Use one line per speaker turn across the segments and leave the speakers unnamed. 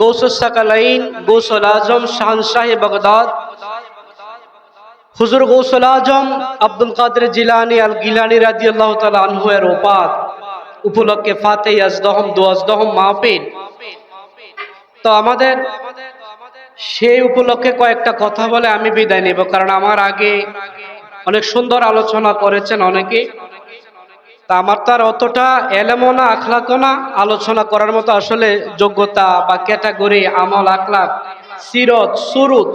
গৌসুসাকালাইন গৌসুল আজম শাহনশাহ বাগদাদ। হুজুর গৌসুল আজম আব্দুল কাদের জিলানি আল গিলানি রাজি আল্লাহ তালা আনহু এর ওপাত উপলক্ষে ফাতে আজদহম দোয়াজদহম মাহফিল। তো আমাদের সেই উপলক্ষে কয়েকটা কথা বলে আমি বিদায় নেব, কারণ আমার আগে অনেক সুন্দর আলোচনা করেছেন অনেকে। তা আমার তো আর অতটা এলেমো না, আখলাকও না। আলোচনা করার মতো আসলে যোগ্যতা বা ক্যাটাগরি, আমল, আখলাক, সিরত, সুরুত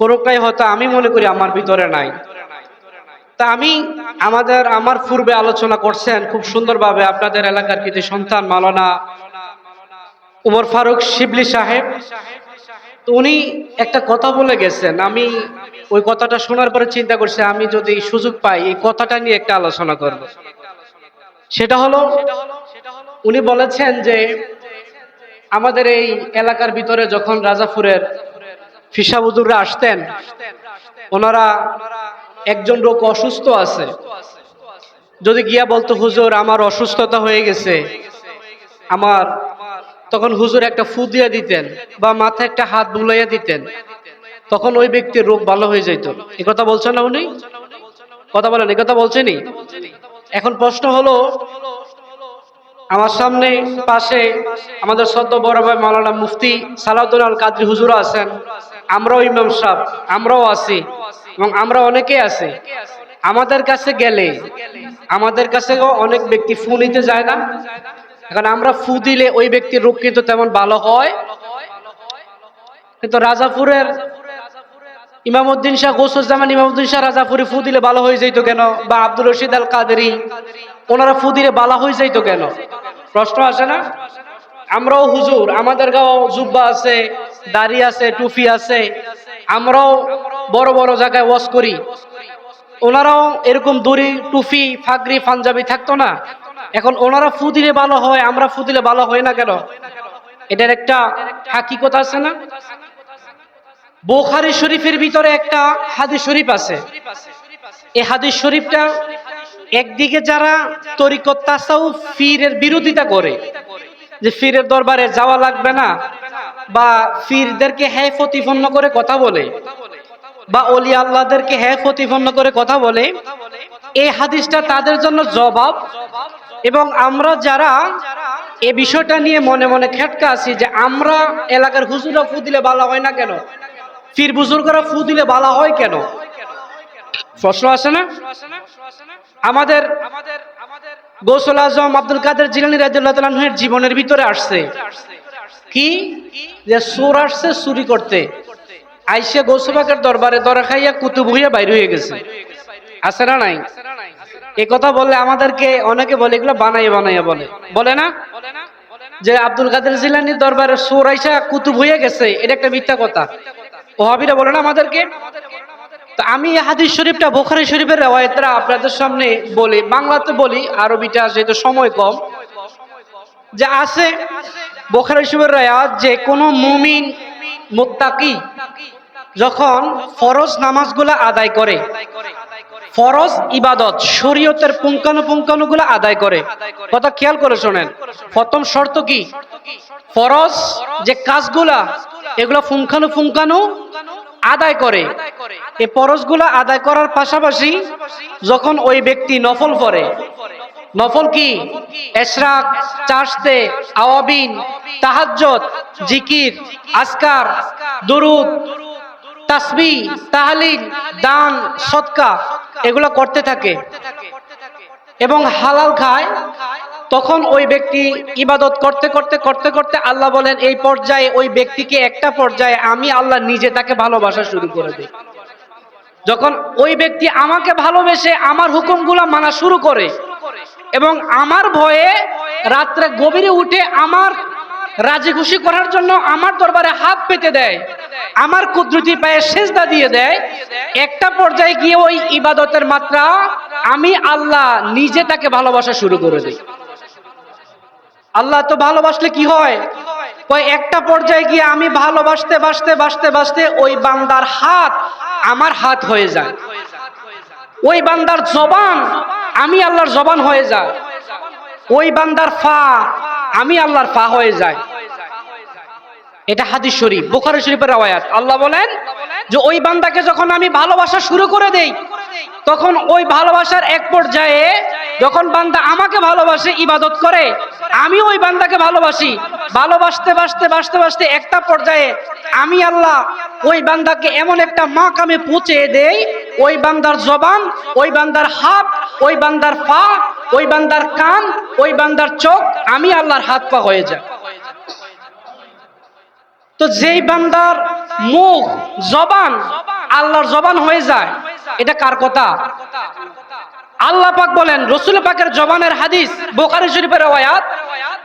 কোনোটাই হয়তো আমি মনে করি আমার ভিতরে নাই। তা আমি আমাদের, আমার পূর্বে আলোচনা করছেন, খুব সুন্দরভাবে আপনাদের এলাকার কিছু সন্তান মালানা উমর ফারুক শিবলি সাহেব। তো উনি একটা কথা বলে গেছেন, আমি ওই কথাটা শোনার পরে চিন্তা করছি, আমি যদি সুযোগ পাই এই কথাটা নিয়ে একটা আলোচনা করব। সেটা হলো, উনি বলেছেন যে আমাদের এই এলাকার ভিতরে যখন রাজাপুরের ফিসাবুদুররা আসতেন, ওনারা একজন লোক অসুস্থ আছে। যদি গিয়া বলতো, হুজুর, আমার অসুস্থতা হয়ে গেছে। আমার তখন হুজুর একটা ফু দিয়ে দিতেন বা মাথায় একটা হাত বুলাইয়া দিতেন। তখন ওই ব্যক্তির রোগ ভালো হয়ে যেত এ কথা বলছেন না উনি? কথা বলেন, এ কথা বলছেনই? এখন প্রশ্ন হলো, আমার সামনে পাশে আমাদের সদ্য বড় ভাই মাওলানা মুফতি সালাউদ্দিন আল কাদরি হুজুর আছেন, আমরাও ইমাম সাহ আমরাও আছি এবং আমরা অনেকে আছি। আমাদের কাছে গেলে, আমাদের কাছেও অনেক ব্যক্তি ফু নিতে যায় না। এখন আমরা ফু দিলে ওই ব্যক্তির রোগ কিন্তু তেমন ভালো হয়। কিন্তু রাজাপুরের ইমামউদ্দিন শাহ গৌসুজ্জামান ইমামউদ্দিন শাহ রাজাপুরে ফু দিলে ভালো হয়ে যাইতো কেন? বা আব্দুল রশিদ আল কাদেরি ওনারা ফু দিলে ভালো হয়ে যাইতো কেন? প্রশ্ন আসে না? আমরাও হুজুর, আমাদের গাও জুব্বা আছে, দাড়ি আছে টুফি আছে, আমরাও বড় বড় জায়গায় ওয়াশ করি। ওনারাও এরকম দড়ি টুফি ফাগরি পাঞ্জাবি থাকতো না। এখন ওনারা ফু দিলে ভালো হয়, আমরা ফু দিলে ভালো হয় না কেন? এটার একটা হাকিকত আছে না? বোখারি শরীফের ভিতরে একটা হাদিস শরীফ আছে। এই হাদিস শরীফটা একদিকে যারা তরিকত তাসাউফ ফিরের বিরোধিতা করে, যে ফিরের দরবারে যাওয়া লাগবে না বা ফিরদেরকে হ্যাঁ প্রতিপন্ন করে কথা বলে বা অলি আল্লাহদেরকে হ্যাঁ প্রতিপন্ন করে কথা বলে, এই হাদিসটা তাদের জন্য জবাব। এবং আমরা যারা এ বিষয়টা নিয়ে মনে মনে খেটকা আছি যে আমরা এলাকার হুজুরা ফু দিলে ভালো হয় না কেন? ফির বুজুর্গরা ফু দিলে ভালো হয় কেন? প্রশ্ন আছে না? আমাদের গোসল আজম আব্দুল কাদের জিলানি রাজের জীবনের ভিতরে আসছে। কি? যে সুর আসছে চুরি করতে। আইসে গৌসবাকের দরবারে দরা খাইয়া কুতুব হইয়া বাইর হয়ে গেছে। আছে না নাই? এ কথা বললে আমাদেরকে অনেকে বলে, এগুলো বানাইয়া বানাইয়া বলে। বলে না? যে আব্দুল কাদের জিলানির দরবারে সুর আইসা কুতুব হইয়া গেছে, এটা একটা মিথ্যা কথা। ওহাবিরা বলে না আমাদেরকে? তো আমি হাদিস শরীফটা বোখারি শরীফের রেওয়ায়তরা আপনাদের সামনে বলি, বাংলাতে বলি আরবিটা যেহেতু সময় কম। যে আছে বোখারি শরীফের রেওয়াত যে কোনো মুমিন, মুত্তাকি যখন ফরজ নামাজগুলো আদায় করে, ফরজ ইবাদত, শরীয়তের পুঙ্খানুপুঙ্খানুগুলো আদায় করে। কথা খেয়াল করে শোনেন। প্রথম শর্ত কি? ফরজ যে কাজগুলা এগুলো পুঙ্খানু পুঙ্খানু আদায় করে। এই ফরজগুলো আদায় করার পাশাপাশি যখন ওই ব্যক্তি নফল করে নফল কি? এশরাক চাষতে আওয়াবিন তাহাজ্জত জিকির আসকার দুরুদ, তাসবি, তাহলিল, দান সৎকা এগুলো করতে থাকে। এবং হালাল খায় তখন ওই ব্যক্তি ইবাদত করতে করতে করতে করতে আল্লাহ বলেন, এই পর্যায়ে ওই ব্যক্তিকে একটা পর্যায়ে আমি আল্লাহ নিজে তাকে ভালোবাসা শুরু করে দিই। যখন ওই ব্যক্তি আমাকে ভালোবেসে আমার হুকুমগুলো মানা শুরু করে এবং আমার ভয়ে রাত্রে গভীরে উঠে আমার রাজি খুশি করার জন্য আমার দরবারে হাত পেতে দেয়, আমার কুদরতি পায়ে সেজদা দিয়ে দেয়, একটা পর্যায়ে গিয়ে ওই ইবাদতের মাত্রা আমি আল্লাহ নিজে তাকে ভালোবাসা শুরু করে দিই। আল্লাহ তো ভালোবাসলে কি হয়? কয়, একটা পর্যায়ে গিয়ে আমি ভালোবাসতে, বাসতে বাসতে বাসতে ওই বান্দার হাত আমার হাত হয়ে যায়। ওই বান্দার জবান আমি আল্লাহর জবান হয়ে যায়। ওই বান্দার ফা আমি আল্লাহর ফা হয়ে যায়। এটা হাদিস শরীফ, বোখারি শরীফের রাওয়ায়াত। আল্লাহ বলেন যে ওই বান্দাকে যখন আমি ভালোবাসা শুরু করে দেই তখন ওই ভালোবাসার এক পর্যায়ে যখন বান্দা আমাকে ভালোবাসে, ইবাদত করে আমি ওই বান্দাকে ভালোবাসি। ভালোবাসতে, বাসতে বাসতে বাসতে একটা পর্যায়ে আমি আল্লাহ ওই বান্দাকে এমন একটা মাক আমি পৌঁছে দেই, ওই বান্দার জবান, ওই বান্দার হাত, ওই বান্দার পা, ওই বান্দার কান, ওই বান্দার চোখ, আমি আল্লাহর হাত পা হয়ে যায় তো যেই বান্দার মুখ, জবান আল্লাহর জবান হয়ে যায় এটা কার কথা? আল্লাহ পাক বলেন, রসুল পাকের জবানের হাদিস, বোখারি শরীফের রওয়ায়াত,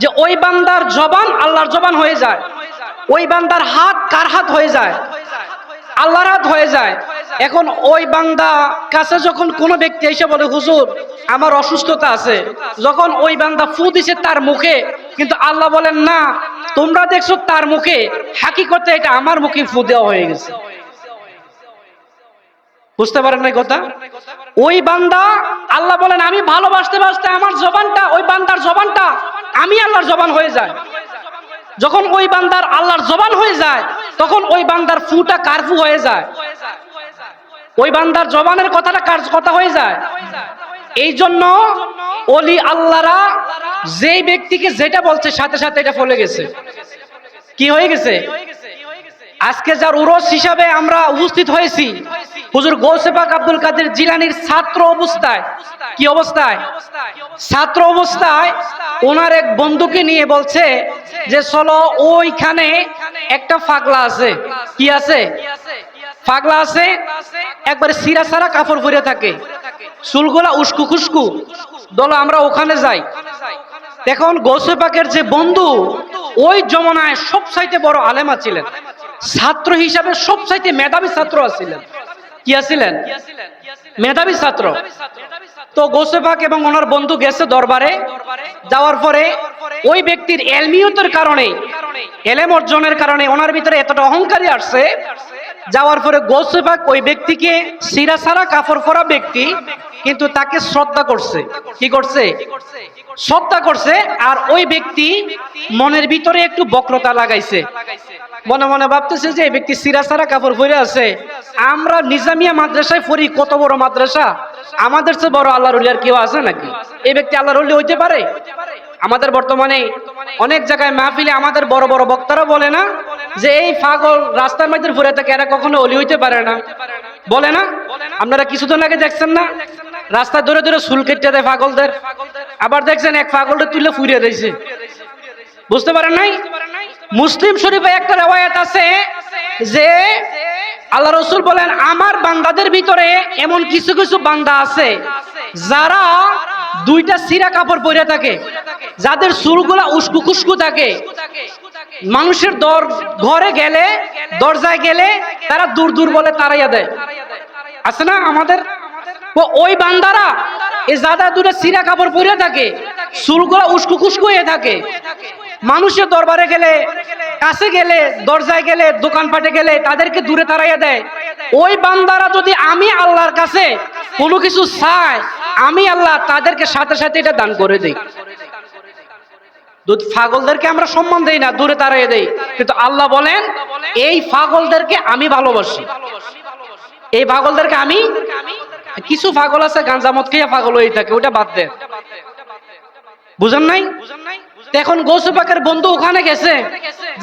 যে ওই বান্দার জবান আল্লাহর জবান হয়ে যায়। ওই বান্দার হাত কার হাত হয়ে যায়? আল্লাহর হাত হয়ে যায়। এখন ওই বান্দা কাছে যখন কোনো ব্যক্তি এসে বলে, হুজুর, আমার অসুস্থতা আছে। যখন ওই বান্দা ফু দিছে তার মুখে, কিন্তু আল্লাহ বলেন, না, তোমরা দেখছ তার মুখে, হাকিকতে এটা আমার মুখে ফু দেওয়া হয়ে গেছে। বুঝতে পারেন না কথা? ওই বান্দা, আল্লাহ বলেন, আমি ভালোবাসতে বাসতে আমার জবানটা, ওই বান্দার জবানটা, আমি আল্লাহর জবান হয়ে যায় যখন ওই বান্দার আল্লাহর জবান হয়ে যায়, তখন ওই বান্দার ফুটা কারফু হয়ে যায়। ওই বান্দার জবানের কথাটা কার কথা হয়ে যায়? এই জন্য অলি আল্লাহরা যেই ব্যক্তিকে যেটা বলছে, সাথে সাথে এটা ফলে গেছে। কি হয়ে গেছে? আজকে যার উরস হিসাবে আমরা উপস্থিত হয়েছি হুজুর গৌসেপাক আব্দুল কাদের জিলানির ছাত্র অবস্থায়, কি অবস্থায়? ছাত্র অবস্থায় ওনার এক বন্ধুকে নিয়ে বলছে যে, চলো ওইখানে একটা ফাগলা আছে। কি আছে? ফাগলা আছে, একবারে সিরা সারা কাপড় পরে থাকে। চুলগুলা উস্কু খুস্কু। দল, আমরা ওখানে যাই। এখন গৌসে পাকের যে বন্ধু, ওই জমানায় সব চাইতে বড় আলেমা ছিলেন। ছাত্র হিসাবে সব চাইতে মেধাবী ছাত্র আছিলেন। কি আছিলেন? মেধাবী ছাত্র। তো গৌসে পাক এবং ওনার বন্ধু গেছে দরবারে। যাওয়ার পরে ওই ব্যক্তির এলমিয়তের কারণে এলেম অর্জনের কারণে ওনার ভিতরে এতটা অহংকারী আসছে। যাওয়ার পরে গৌসে পাক ওই ব্যক্তিকে সিরা সারা কাপড় পরা ব্যক্তি কিন্তু তাকে শ্রদ্ধা করছে। কি করছে? শ্রদ্ধা করছে। আর ওই ব্যক্তি মনের ভিতরে একটু বক্রতা লাগাইছে। মনে মনে ভাবতেছে যে এই ব্যক্তি সিরা সারা কাপড় পরে আছে। আমরা নিজামিয়া মাদ্রাসায় পড়ি, কত বড় মাদ্রাসা? আমাদের চেয়ে বড় আল্লাহর উলিয়ার কেউ আছে নাকি? এই ব্যক্তি আল্লাহর উলি হইতে পারে? আমাদের বর্তমানে অনেক জায়গায় মাহফিলে আমাদের বড় বড় বক্তারা বলে না যে এই পাগল রাস্তার মধ্যে ঘুরে থাকে, এরা কখনো অলি হইতে পারে না। বলে না? আপনারা কিছুদিন আগে দেখছেন না? রাস্তা ধরে ধরে চুল কেটে দেয় পাগলদের। আবার দেখছেন এক পাগলটা তুলে ফুরিয়ে দিয়েছে। বুঝতে পারেন নাই? মুসলিম শরীফে একটা রেওয়ায়াত আছে যে আল্লাহ রসুল বলেন, আমার বান্দাদের ভিতরে এমন কিছু কিছু বান্দা আছে যারা দুইটা সিরা কাপড় পরে থাকে, যাদের চুলগুলা উস্কু খুস্কু থাকে। মানুষের দর, ঘরে গেলে, দরজায় গেলে তারা দূর দূর বলে তারাইয়া দেয়। আছে না আমাদের? ওই বান্দারা এই জাদা দূরে সিরা কাপড় পরে থাকে, চুলগুলা উস্কু খুস্কু হয়ে থাকে। মানুষের দরবারে গেলে, কাছে গেলে, দরজায় গেলে, দোকানপাটে গেলে তাদেরকে দূরে তাড়াইয়া দেয়। ওই বান্দারা যদি আমি আল্লাহর কাছে কোনো কিছু চায় আমি আল্লাহ তাদেরকে সাথে সাথে এটা দান করে দেই। ফাগলদেরকে আমরা সম্মান দেই না, দূরে তাড়াইয়া দেই। কিন্তু আল্লাহ বলেন, এই ফাগলদেরকে আমি ভালোবাসি। এই পাগলদেরকে আমি, কিছু পাগল আছে গাঞ্জামত খেয়ে পাগল হয়ে থাকে ওটা বাদ দেন। বুঝেন নাই? তো এখন গৌসু পাকের বন্ধু ওখানে গেছে।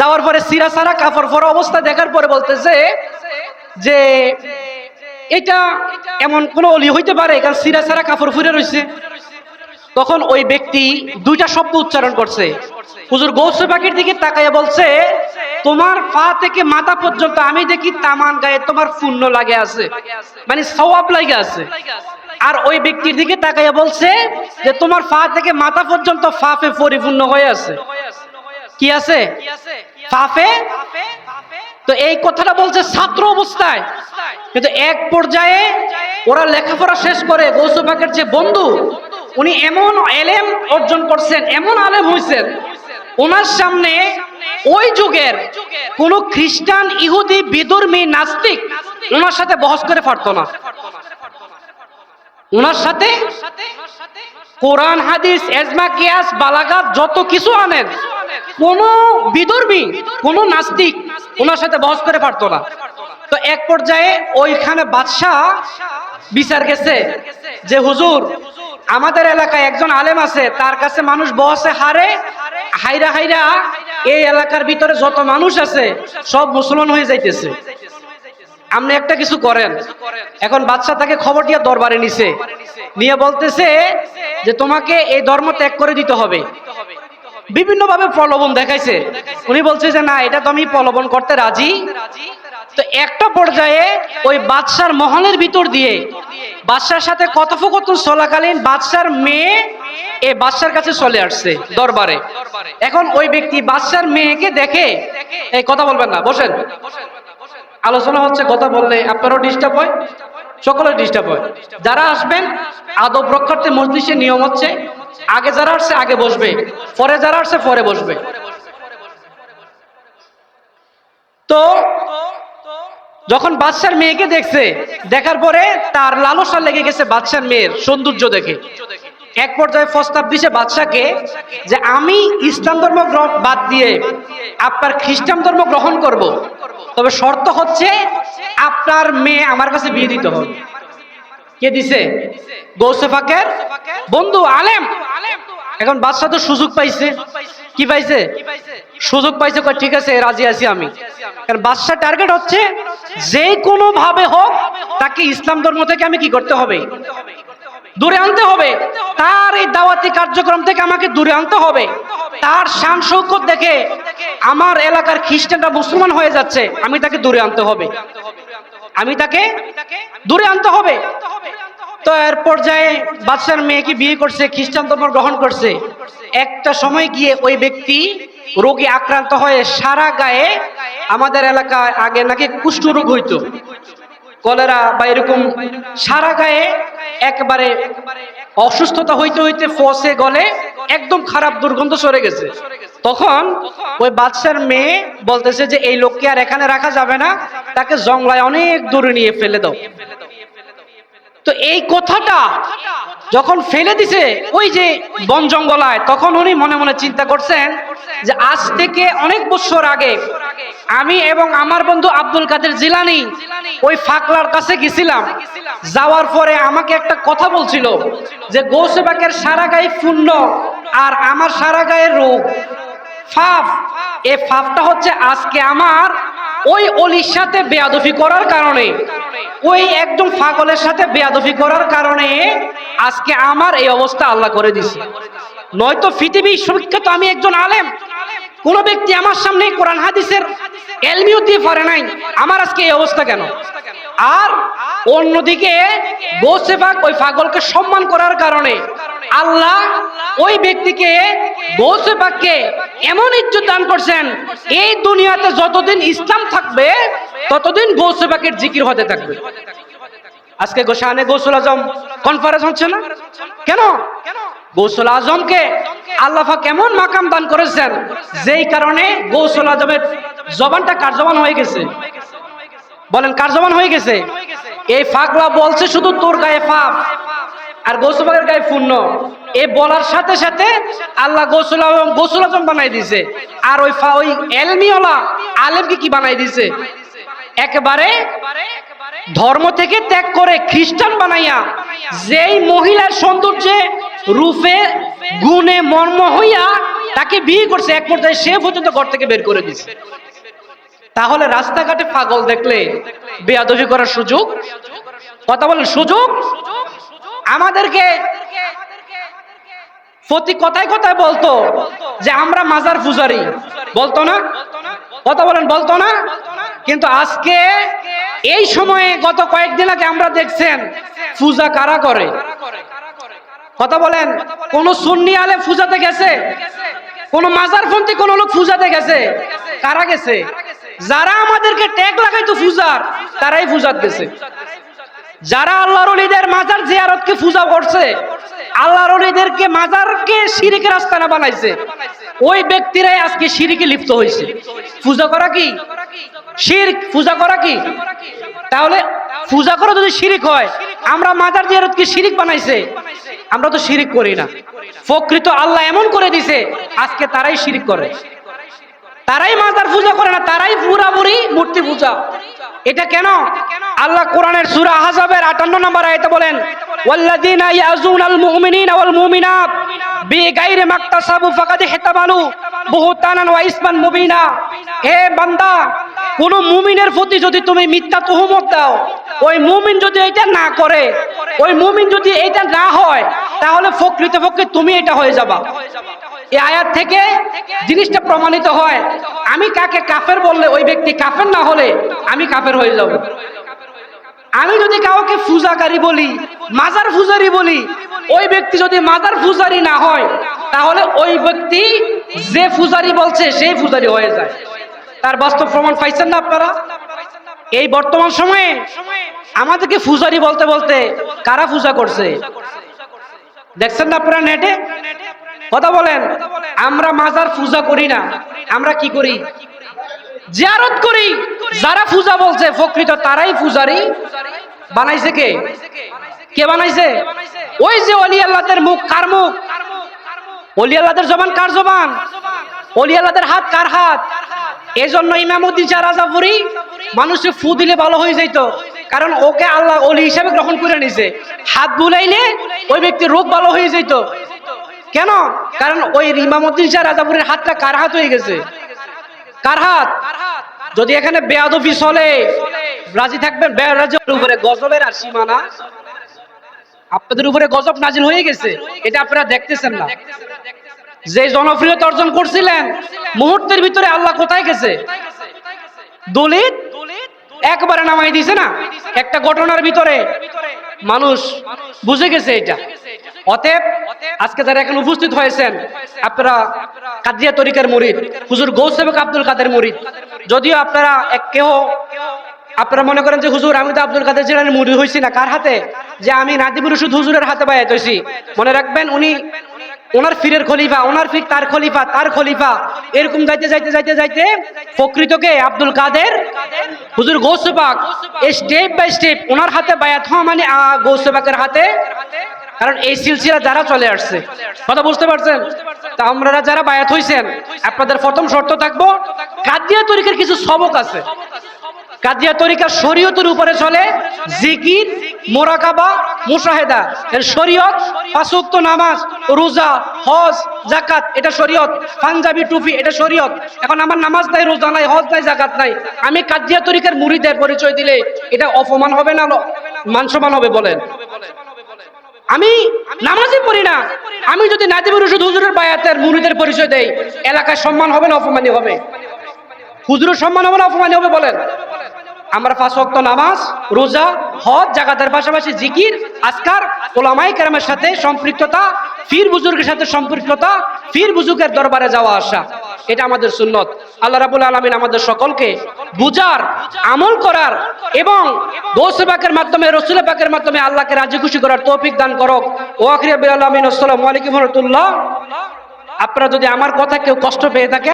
যাওয়ার পরে সিরা সারা কাপড় পরা অবস্থা দেখার পরে বলতেছে যে এটা এমন কোন অলি হইতে পারে, কারণ সিরা সারা কাপড় ফুরে রয়েছে তখন ওই ব্যক্তি দুইটা শব্দ উচ্চারণ করছে। হুজুর গৌসে পাখির দিকে তাকাইয়া বলছে তোমার পা থেকে মাথা পর্যন্ত আমি দেখি তামান গায়ে তোমার পুণ্য লাগে আছে। মানে সওয়াব লাগে আছে। আর ওই ব্যক্তির দিকে তাকাইয়া বলছে যে তোমার পা থেকে মাথা পর্যন্ত ফাফে পরিপূর্ণ হয়ে আছে। কি আছে? ফাফে তো এই কথাটা বলছে ছাত্র অবস্থায়। কিন্তু এক পর্যায়ে ওরা লেখাপড়া শেষ করে গৌসুফাকের যে বন্ধু, উনি এমন এলেম অর্জন করছেন, এমন আলেম হয়েছেন ওনার সামনে ওই যুগের কোন খ্রিস্টান, ইহুদি, বিদুর্মী, নাস্তিক ওনার সাথে বহস করে পারতো না। ওনার সাথে কোরআন, হাদিস, এজমা, কিয়াস, বালাগাত, যত কিছু আনেন, কোন বিদর্মী, কোন নাস্তিক ওনার সাথে বহস করে পারতো না। তো এক পর্যায়ে ওইখানে বাদশাহ বিচার গেছে যে, হুজুর, আমাদের এলাকায় একজন আলেম আছে, তার কাছে মানুষ বহসে হারে হাইরা হাইরা, এই এলাকার ভিতরে যত মানুষ আছে, সব মুসলমান হয়ে যাইতেছে। আপনি একটা কিছু করেন। এখন বাচ্চা তাকে খবর দিয়ে দরবারে নিছে। নিয়ে বলতেছে যে, তোমাকে এই ধর্ম ত্যাগ করে দিতে হবে। বিভিন্ন ভাবে প্রলোভন দেখাইছে। উনি বলছে যে, না, এটা তো আমি প্রলোভন করতে রাজি। তো একটা পর্যায়ে ওই বাদশার মহলের ভিতর দিয়ে বাদশার সাথে কথোপকথন চলাকালীন বাদশার মেয়ে এ বাদশার কাছে চলে আসছে দরবারে। এখন ওই ব্যক্তি বাদশার মেয়েকে দেখে এই কথা বলবেন না, বসেন। আলোচনা হচ্ছে, কথা বললে আপনারও ডিস্টার্ব হয়, সকলের ডিস্টার্ব হয়। যারা আসবেন, আদব রক্ষার্থে মজলিসের নিয়ম হচ্ছে, আগে যারা আসছে, আগে বসবে। পরে যারা আসছে, পরে বসবে। তো যখন বাদশার মেয়েকে দেখছে, দেখার পরে তার লালসা লেগে গেছে বাদশার মেয়ের সৌন্দর্য দেখে। এক পর্যায়ে প্রস্তাব দিছে বাদশাকে যে আমি ইসলাম ধর্ম বাদ দিয়ে আপনার খ্রিস্টান ধর্ম গ্রহণ করব। তবে শর্ত হচ্ছে আপনার মেয়ে আমার কাছে বিয়ে দিতে হবে। কে দিছে? গৌসেফাকের বন্ধু, আলেম। এখন বাদশাহ তো সুযোগ পাইছে। কি পাইছে? সুযোগ পাইছে ঠিক আছে, রাজি আছি আমি। কারণ বাদশাহ টার্গেট হচ্ছে যে কোনো ভাবে হোক তাকে ইসলাম ধর্ম থেকে আমি কি করতে হবে? দূরে আনতে হবে। তার এই দাওয়াতি কার্যক্রম থেকে আমাকে দূরে আনতে হবে। তার শান শৌকত দেখে আমার এলাকার খ্রিস্টানরা মুসলমান হয়ে যাচ্ছে, আমি তাকে দূরে আনতে হবে। আমি তাকে দূরে আনতে হবে। তো এর পর্যায়ে বাদশার মেয়েকে বিয়ে করছে, খ্রিস্টান ধর্ম গ্রহণ করছে। একটা সময় গিয়ে ওই ব্যক্তি রোগী আক্রান্ত হয়ে সারা গায়ে আমাদের এলাকায় আগে নাকি কুষ্ঠ রোগ হইতো। কলেরা বা এরকম সারা গায়ে একবারে অসুস্থতা হইতে হইতে ফসে গলে একদম খারাপ দুর্গন্ধ সরে গেছে। তখন ওই বাদশার মেয়ে বলতেছে যে, এই লোককে আর এখানে রাখা যাবে না, তাকে জংলায় অনেক দূরে নিয়ে ফেলে দাও। তো এই কথাটা যখন ফেলে দিছে, ওই যে বন জঙ্গলায়, তখন উনি মনে মনে চিন্তা করছেন যে আজ থেকে অনেক বছর আগে আমি এবং আমার বন্ধু আব্দুল কাদের জিলানি ওই ফাকলার কাছে গেছিলাম। যাওয়ার পরে আমাকে একটা কথা বলছিল যে গৌসেবাকের সারা গায়ে শূন্য আর আমার সারা গায়ের রোগ। ফাফ, এ ফাফটা হচ্ছে আজকে আমার ওই অলির সাথে বেয়াদফি করার কারণে, ওই একদম ফাগলের সাথে বেয়াদফি করার কারণে আজকে আমার এই অবস্থা আল্লাহ করে দিছে। নয়তো পৃথিবী সুবিখ্যাত আমি একজন আলেম। কোন ব্যক্তি আমার সামনে কোরআন, হাদিসের এলমিও দিয়ে পারে নাই। আমার আজকে এই অবস্থা কেন? আর অন্যদিকে গোসেফাক ওই ফাগলকে সম্মান করার কারণে আল্লাহ ওই ব্যক্তিকে গোসেফাককে এমন ইজ্জত দান করছেন, এই দুনিয়াতে যতদিন ইসলাম থাকবে, ততদিন গৌসেফাকের জিকির হতে থাকবে। আজকে গোসানে গৌসুল আজম কনফারেন্স হচ্ছে না? কেন? গৌসুল আজমকে আল্লাফা কেমন মাকাম দান করেছেন, যেই কারণে গৌসুল আজমের জবানটা কার্যবান হয়ে গেছে? বলেন কার্যবান হয়ে গেছে? এই ফাকলা বলছে শুধু তোর গায়ে ফাপ। আর গৌসুবাগের গায়ে পূর্ণ। এ বলার সাথে সাথে আল্লাহ গৌসুল আজম গৌসুল আজম বানাই দিছে আর ওই ওই এলমিওলা আলেমকে কি বানাই দিছে একেবারে ধর্ম থেকে ত্যাগ করে খ্রিস্টান বানাইয়া যেই মহিলার সৌন্দর্যে রূপে, গুণে, মর্ম হইয়া তাকে বিয়ে করছে, এক পর্যায়ে সে পর্যন্ত ঘর থেকে বের করে দিছে তাহলে রাস্তাঘাটে পাগল দেখলে বেয়াদবি করার সুযোগ, কথা বলেন সুযোগ আমাদেরকে প্রতি কথায় কথায় বলতো যে আমরা মাজার পূজারি। বলতো না? কথা বলেন, বলতো না? কিন্তু আজকে এই সময়ে গত কয়েকদিন আগে আমরা দেখছেন পূজা কারা করে? কথা বলেন, কোন সুন্নি আলে পূজাতে গেছে? কোন মাজারপন্থী কোন লোক পূজাতে গেছে? কারা গেছে? যারা আমাদেরকে ট্যাগ লাগাইতো পূজার, তারাই পূজাত গেছে। যারা আল্লাহর অলিদের মাজার জিয়ারতকে পূজা করছে, আল্লাহর অলিদেরকে মাজারকে শিরিকের আস্তানা বানাইছে, ওই ব্যক্তিরাই আজকে শিরিকে লিপ্ত হয়েছে পূজা করা কি? শির, পূজা করা কি? তাহলে পূজা করা যদি শিরিক হয়, আমরা মাজার জিয়ারতকে শিরিক বানাইছে, আমরা তো শিরিক করি না। প্রকৃত আল্লাহ এমন করে দিছে, আজকে তারাই শিরিক করে। তারাই মাজার পূজা করে না, তারাই পুরাপুরি মূর্তি পূজা। এটা কেন? আল্লাহ কোরআনের সুরা আহজাবের 58 নম্বর আয়াতে বলেন ইয়াজুনাল মুমিনিনা ওয়াল মুমিনাত বিগাইরি মাকতাসাবু ফাকাদ ইহতামালু বুহতানান ওয়া ইসমান মুবিনা। হে বান্দা, কোন মুমিনের প্রতি যদি তুমি মিথ্যা তুহমত দাও, ওই মুমিন যদি এটা না করে, ওই মুমিন যদি এটা না হয়, তাহলে প্রকৃতপক্ষে তুমি এটা হয়ে যাবা। এই আয়াত থেকে জিনিসটা প্রমাণিত হয়। আমি কাকে কাফের বললে ওই ব্যক্তি কাফের না হলে আমি কাফের হয়ে যাব। আমি যদি কাউকে পূজাকারী বলি, মাজার পূজারি বলি, ওই ব্যক্তি যদি মাজার পূজারি না হয়, তাহলে ওই ব্যক্তি যে পূজারি বলছে সেই পূজারি হয়ে যায়। তার বাস্তব প্রমাণ পাইছেন না আপনারা? এই বর্তমান সময়ে আমাদেরকে পূজারি বলতে বলতে কারা পূজা করছে? দেখছেন না আপনারা নেটে? কথা বলেন, আমরা মাজার পূজা করি না। আমরা কি করি? জিয়ারত করি। যারা পূজা বলছে, প্রকৃত তারাই পূজারি। বানাইছে কে? কে বানাইছে? ওই যে অলি আল্লাহদের মুখ, কার মুখ? অলি আল্লাহদের জবান কার জবান? অলি আল্লাহদের হাত কার হাত? এই জন্য ইমামুদ্দিন শাহ রাজাপুরি। মানুষে ফু দিলে ভালো হয়ে যাইতো। কারণ ওকে আল্লাহ অলি হিসাবে গ্রহণ করে নিছে। হাত বুলাইলে ওই ব্যক্তির রোগ ভালো হয়ে যেত কেন? কারণ ওই ইমামুদ্দিন শাহ রাজাপুরের হাতটা কার হাত হয়ে গেছে? কার হাত? যদি এখানে বেয়াদফি চলে, রাজি থাকবেন? বেয়ারাজের উপরে গজবের আর সীমানা? আপনাদের উপরে গজব নাজিল হয়ে গেছে। এটা আপনারা দেখতেছেন না। যে জনপ্রিয়তা অর্জন করছিলেন, মুহূর্তের ভিতরে আল্লাহ কোথায় গেছে? দলিত? একবারে নামাই দিছে না? একটা ঘটনার ভিতরে মানুষ বুঝে গেছে এটা। অতএব আজকে যারা এখানে উপস্থিত হয়েছেন, আপনারা কাদিয়া তরিকার মুরিদ, হুজুর গৌসেবক আব্দুল কাদের মুরিদ, যদিও আপনারা এক কেহ, আপনারা মনে করেন যে হুজুর আমি তো আব্দুল কাদের জিলানি মুরিদ হয়েছি না, কার হাতে? যে আমি নাদিবুর রশিদ হুজুরের হাতে বায়াত হয়েছি মনে রাখবেন উনি ওনার ফিরের খলিফা, ওনার ফির তার খলিফা তার খলিফা। এরকম যাইতে যাইতে যাইতে যাইতে প্রকৃতকে আব্দুল কাদের হুজুর গৌসবাক স্টেপ বাই স্টেপ ওনার হাতে বায়াত হওয়া মানে গৌসবাকের হাতে কারণ এই সিলসিলা যারা চলে আসছে, কথা বুঝতে পারছেন? তা আমরা যারা বায়াত হইছেন, আপনাদের প্রথম শর্ত থাকব, কাদিয়া তরিকের কিছু সবক আছে। কাদিয়া তরিকা শরীয়তের উপরে চলে, জিকির, মোরাকাবা, মুশাহেদা। এর শরীয়ত পাঁচওয়াক্ত নামাজ, রোজা, হজ জাকাত এটা শরীয়ত। পাঞ্জাবি টুপি, এটা শরীয়ত। এখন আমার নামাজ নাই, রোজা নাই, হজ নাই জাকাত নাই। আমি কাদিয়া তরিকার মুরিদের পরিচয় দিলে এটা অপমান হবে না মানসমান হবে বলেন। আমি নামাজই পড়ি না। আমি যদি নাদিবুর রশিদ হুজুরের বায়াতের মুরিদের পরিচয় দেই, এলাকায় সম্মান হবে না অপমানী হবে? হুজুরের সম্মান হবে না অপমানী হবে বলেন? আমরা পাঁচ ওয়াক্ত নামাজ, রোজা, হজ জাগাতের পাশাপাশি জিকির, আজকার ওলামাই কেরামের সাথে সম্পৃক্ততা ফির বুজুর্গের সাথে সম্পৃক্ততা ফির বুজুর্গের দরবারে যাওয়া আসা। এটা আমাদের সুন্নত। আল্লাহ রাবুল আলমিন আমাদের সকলকে বুজার আমল করার এবং দোষে পাকের মাধ্যমে রসুল পাকের মাধ্যমে আল্লাহকে রাজি খুশি করার তৌফিক দান করক। ও আখির আলমিন, আসসালামু আলাইকুম রহমতুল্লাহ। আপনারা যদি আমার কথা কেউ কষ্ট পেয়ে থাকে